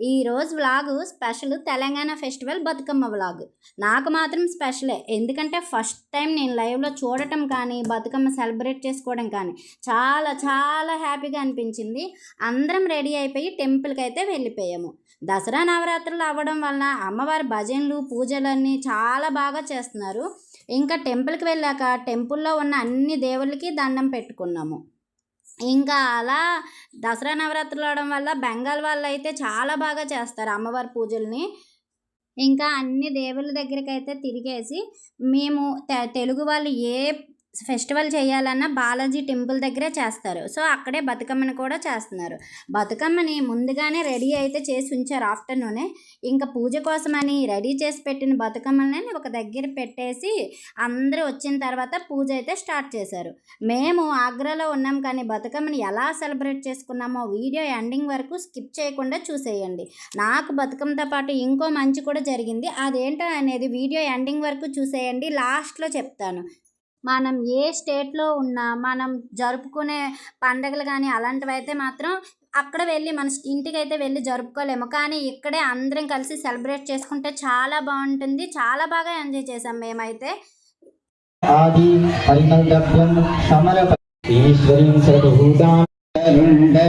ఈరోజు vlog special Telangana festival Bathukamma vlog. నాకు మాత్రం స్పెషలే. ఎందుకంటే ఫస్ట్ టైం నేను లైవ్లో చూడటం కానీ బతుకమ్మ సెలబ్రేట్ చేసుకోవడం కానీ చాలా చాలా హ్యాపీగా అనిపించింది. అందరం రెడీ అయిపోయి టెంపుల్కి అయితే వెళ్ళిపోయాము. దసరా నవరాత్రులు అవ్వడం వలన అమ్మవారి భజనలు పూజలన్నీ చాలా బాగా చేస్తున్నారు. ఇంకా టెంపుల్కి వెళ్ళాక టెంపుల్లో ఉన్న అన్ని దేవుళ్ళకి దండం పెట్టుకున్నాము. ఇంకా అలా దసరా నవరాత్రులు అవడం వల్ల బెంగాల్ వాళ్ళు అయితే చాలా బాగా చేస్తారు అమ్మవారి పూజల్ని. ఇంకా అన్ని దేవుళ్ళ దగ్గరికి అయితే తిరిగేసి మేము తె- తెలుగు వాళ్ళు ఏ ఫెస్టివల్ చేయాలన్నా బాలాజీ టెంపుల్ దగ్గరే చేస్తారు. సో అక్కడే బతుకమ్మని కూడా చేస్తున్నారు. బతుకమ్మని ముందుగానే రెడీ అయితే చేసి ఉంచారు ఆఫ్టర్నూనే. ఇంకా పూజ కోసమని రెడీ చేసి పెట్టిన బతుకమ్మల్ని ఒక దగ్గర పెట్టేసి అందరూ వచ్చిన తర్వాత పూజ అయితే స్టార్ట్ చేశారు. మేము ఆగ్రాలో ఉన్నాం కానీ బతుకమ్మని ఎలా సెలబ్రేట్ చేసుకున్నామో వీడియో ఎండింగ్ వరకు స్కిప్ చేయకుండా చూసేయండి. నాకు బతుకమ్మతో పాటు ఇంకో మంచి కూడా జరిగింది. అదేంటో అనేది వీడియో ఎండింగ్ వరకు చూసేయండి. లాస్ట్లో చెప్తాను. మనం ఏ స్టేట్లో ఉన్నా మనం జరుపుకునే పండగలు కానీ అలాంటివి అయితే మాత్రం అక్కడ వెళ్ళి మన ఇంటికి అయితే వెళ్ళి జరుపుకోలేము. కానీ ఇక్కడే అందరం కలిసి సెలబ్రేట్ చేసుకుంటే చాలా బాగుంటుంది. చాలా బాగా ఎంజాయ్ చేసాం మేమైతే.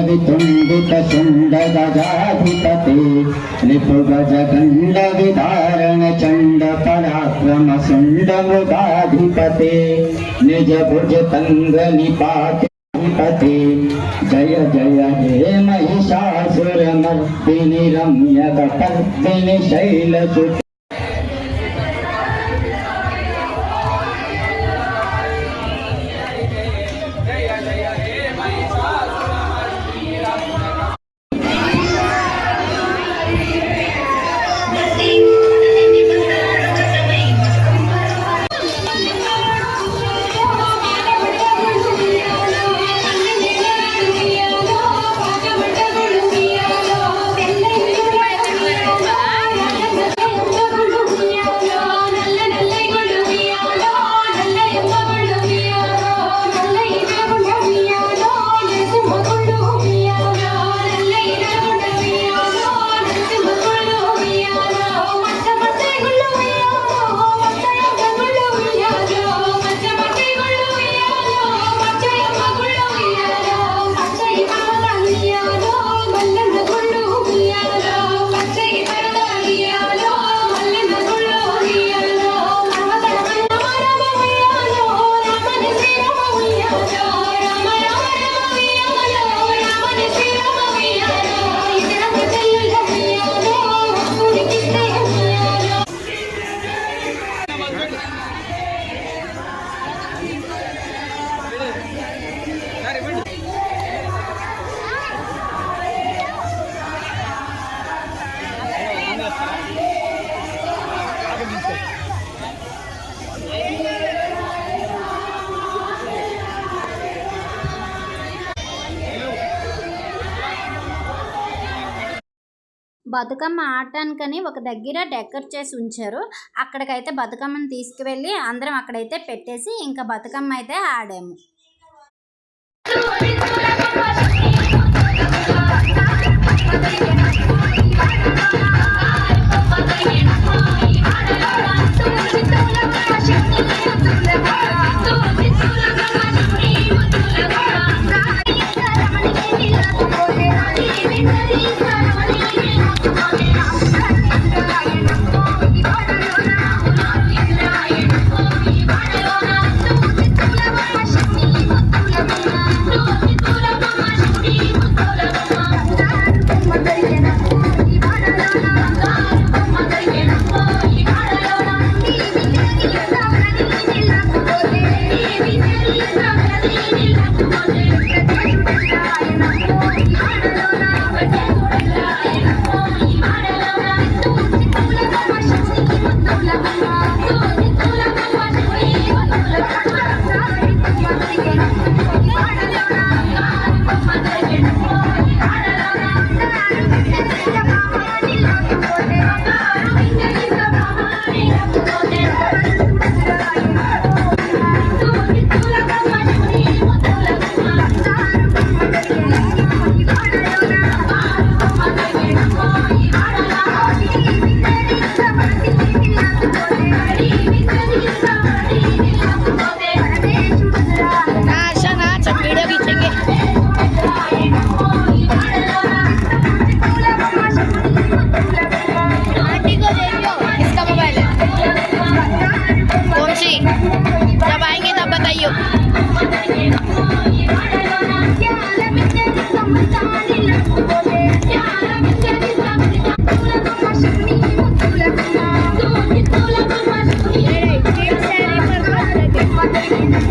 వితుండిత శుండ గజాధిపతి రిపు గజ గండ విధారణ చండ పరాక్రమ శుండ మృగాధిపతి నిజ భుజ తంగ నిపాతిపతి జయ జయ హే మహిషాసుర మర్దిని రమ్య కటర్దిని శైలసుత బతుకమ్మ ఆడటానికని ఒక దగ్గర డెకరేట్ చేసి ఉంచారు. అక్కడికైతే బతుకమ్మను తీసుకువెళ్ళి అందరం అక్కడైతే పెట్టేసి ఇంకా బతుకమ్మ అయితే ఆడాము.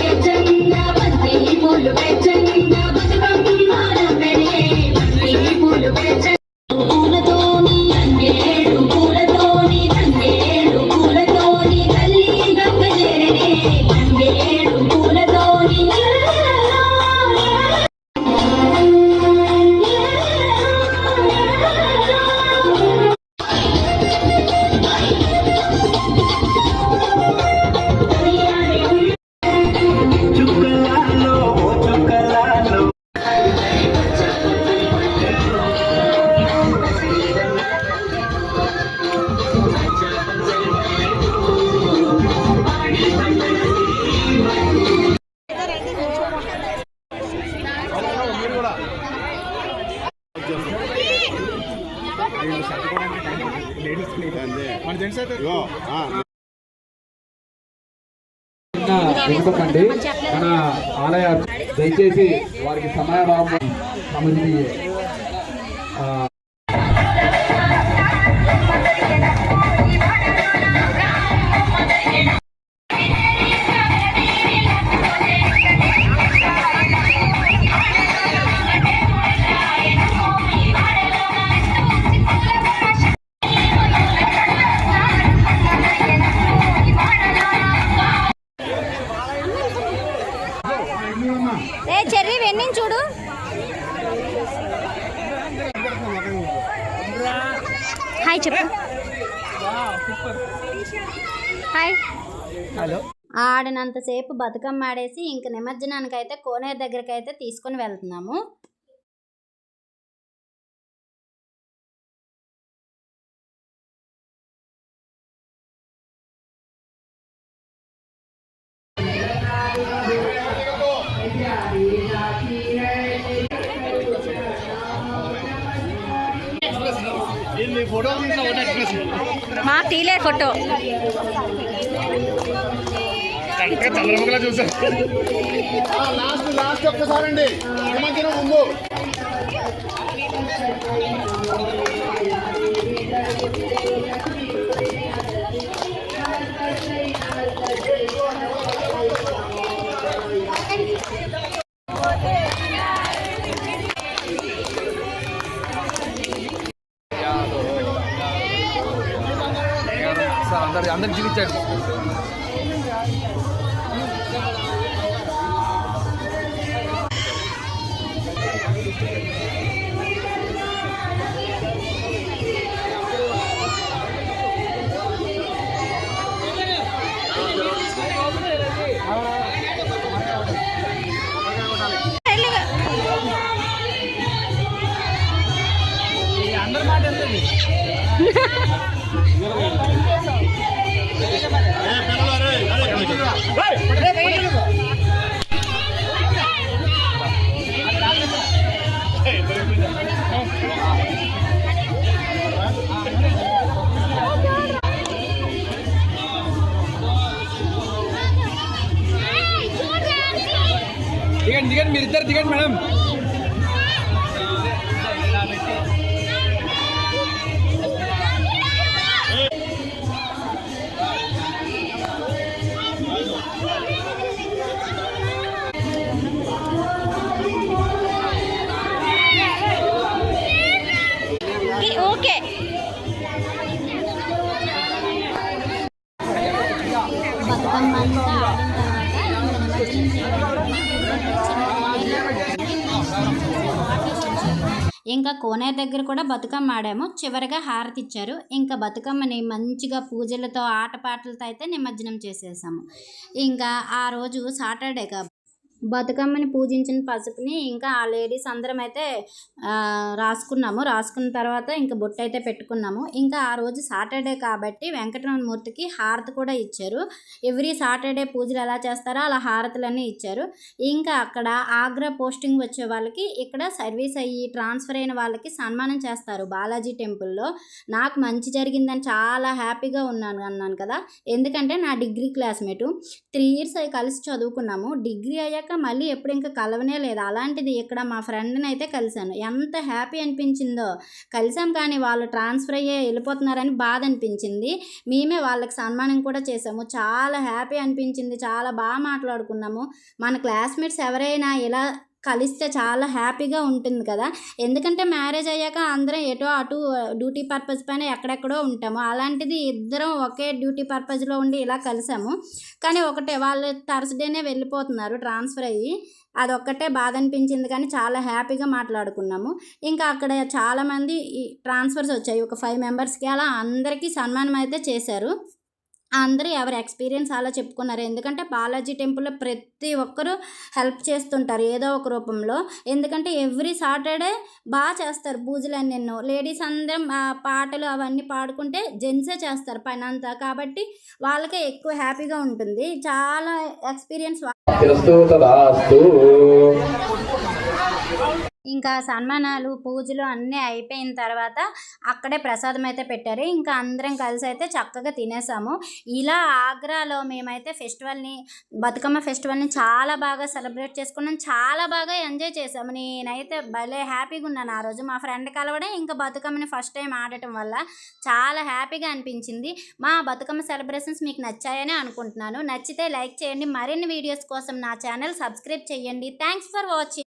పూలు బంతి పూలు పేర్చంగా ఎందుకండి మన ఆలయ దయచేసి వారికి సమయభావం సమితి హాయ్. హలో. ఆడినంతసేపు బతుకమ్మ ఆడేసి ఇంక నిమజ్జనానికి అయితే కోనేరు దగ్గరికి అయితే తీసుకొని వెళ్తున్నాము. మా తీలే ఫోటో. చంద్రముఖలా చూసారు లాస్ట్ లాస్ట్ ఒక్కసారండి. నిమజ్జనం ముందు. అది అందరికి చూపించాడు. అందరి మాట ఎంత ఇద్దరు దిగండి ఇంకా కోనేరు దగ్గర కూడా బతుకమ్మ ఆడాము. చివరిగా హారతి ఇచ్చారు. ఇంకా బతుకమ్మని మంచిగా పూజలతో ఆటపాటలతో అయితే నిమజ్జనం చేసేసాము. ఇంకా ఆ రోజు సాటర్డే కా బతుకమ్మని పూజించిన పసుపుని ఇంకా ఆ లేడీస్ అందరం అయితే రాసుకున్నాము. రాసుకున్న తర్వాత ఇంకా బొట్టు అయితే పెట్టుకున్నాము. ఇంకా ఆ రోజు సాటర్డే కాబట్టి వెంకటరమణ మూర్తికి హారతి కూడా ఇచ్చారు. ఎవ్రీ సాటర్డే పూజలు ఎలా చేస్తారో అలా హారతులన్నీ ఇచ్చారు. ఇంకా అక్కడ ఆగ్రా పోస్టింగ్ వచ్చే వాళ్ళకి ఇక్కడ సర్వీస్ అయ్యి ట్రాన్స్ఫర్ అయిన వాళ్ళకి సన్మానం చేస్తారు బాలాజీ టెంపుల్లో. నాకు మంచి జరిగిందని చాలా హ్యాపీగా ఉన్నాను అన్నాను కదా. ఎందుకంటే నా డిగ్రీ క్లాస్మేటు. త్రీ ఇయర్స్ అవి కలిసి చదువుకున్నాము. డిగ్రీ అయ్యాక మళ్ళీ ఎప్పుడు ఇంకా కలవనే లేదు. అలాంటిది ఇక్కడ మా ఫ్రెండ్ని అయితే కలిశాను. ఎంత హ్యాపీ అనిపించిందో. కలిసాం కానీ వాళ్ళు ట్రాన్స్ఫర్ అయ్యే వెళ్ళిపోతున్నారని బాధ అనిపించింది. మేమే వాళ్ళకి సన్మానం కూడా చేసాము చాలా హ్యాపీ అనిపించింది. చాలా బాగా మాట్లాడుకున్నాము. మన క్లాస్మేట్స్ ఎవరైనా ఇలా కలిస్తే చాలా హ్యాపీగా ఉంటుంది కదా. ఎందుకంటే మ్యారేజ్ అయ్యాక అందరం ఎటో అటు డ్యూటీ పర్పస్ పైన ఎక్కడెక్కడో ఉంటాము. అలాంటిది ఇద్దరం ఒకే డ్యూటీ పర్పస్లో ఉండి ఇలా కలిసాము. కానీ ఒకటే వాళ్ళు థర్స్డేనే వెళ్ళిపోతున్నారు ట్రాన్స్ఫర్ అయ్యి. అదొక్కటే బాధ అనిపించింది కానీ చాలా హ్యాపీగా మాట్లాడుకున్నాము. ఇంకా అక్కడ చాలామంది ఈ ట్రాన్స్ఫర్స్ వచ్చాయి. ఒక ఫైవ్ మెంబర్స్కి అలా అందరికీ సన్మానం అయితే చేశారు. అందరూ ఎవరి ఎక్స్పీరియన్స్ అలా చెప్పుకున్నారు. ఎందుకంటే బాలాజీ టెంపుల్లో ప్రతి ఒక్కరూ హెల్ప్ చేస్తుంటారు ఏదో ఒక రూపంలో. ఎందుకంటే ఎవ్రీ సాటర్డే బాగా చేస్తారు పూజలు అన్ని ఎన్నో. లేడీస్ అందరం పాటలు అవన్నీ పాడుకుంటే జెంట్సే చేస్తారు పని అంతా. కాబట్టి వాళ్ళకే ఎక్కువ హ్యాపీగా ఉంటుంది. చాలా ఎక్స్పీరియన్స్ ఇంకా సన్మానాలు పూజలు అన్నీ అయిపోయిన తర్వాత అక్కడే ప్రసాదం అయితే పెట్టారు. ఇంకా అందరం కలిసి అయితే చక్కగా తినేసాము. ఇలా ఆగ్రాలో మేమైతే ఫెస్టివల్ని బతుకమ్మ ఫెస్టివల్ని చాలా బాగా సెలబ్రేట్ చేసుకున్నాం. చాలా బాగా ఎంజాయ్ చేసాము. నేనైతే భలే హ్యాపీగా ఉన్నాను ఆ రోజు. మా ఫ్రెండ్ కలవడం ఇంకా బతుకమ్మని ఫస్ట్ టైం ఆడటం వల్ల చాలా హ్యాపీగా అనిపించింది. మా బతుకమ్మ సెలబ్రేషన్స్ మీకు నచ్చాయని అనుకుంటున్నాను. నచ్చితే లైక్ చేయండి. మరిన్ని వీడియోస్ కోసం నా ఛానల్ సబ్స్క్రైబ్ చేయండి. Thanks for watching.